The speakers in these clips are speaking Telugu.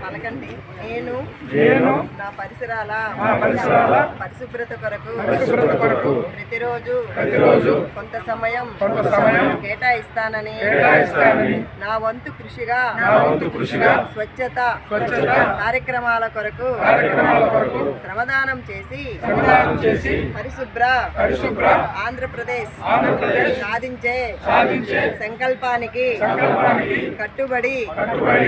పలకండి. నేను నేను నా పరిసరాల పరిసరాల పరిశుభ్రత కొరకు పరిశుభ్రత కొరకు ప్రతిరోజు ప్రతిరోజు కొంత సమయం కొంత సమయం కేటాయిస్తానని కేటాయిస్తానని నా వంతు కృషిగా నా వంతు కృషిగా స్వచ్ఛత స్వచ్ఛత కార్యక్రమాల కొరకు కార్యక్రమాల కొరకు శ్రమదానం చేసి శ్రమదానం చేసి పరిశుభ్ర పరిశుభ్ర ఆంధ్రప్రదేశ్ ఆంధ్రప్రదేశ్ సాధించే సాధించే సంకల్పానికి సంకల్పానికి కట్టుబడి కట్టుబడి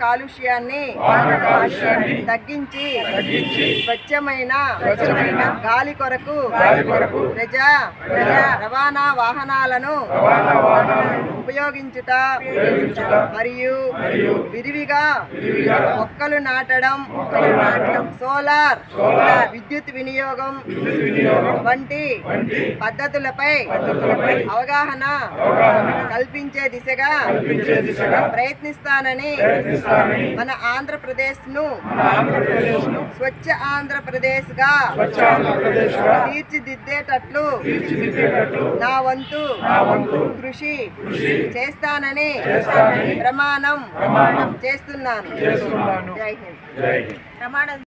కాలుష్యాన్ని తగ్గించి స్వచ్ఛమైన గాలి కొరకు ప్రజా రవాణా వాహనాలను ఉపయోగించుట మరియు విరివిగా మొక్కలు నాటడం సోలార్ విద్యుత్ వినియోగం వంటి పద్ధతులపై అవగాహన కల్పించే దిశగా ప్రయత్నిస్తానని మన ఆంధ్రప్రదేశ్ను స్వచ్ఛ ఆంధ్రప్రదేశ్గా తీర్చిదిద్దేటట్లు నా వంతు కృషి చేస్తానని ప్రమాణం చేస్తున్నాను. జై హింద్. ప్రమాణం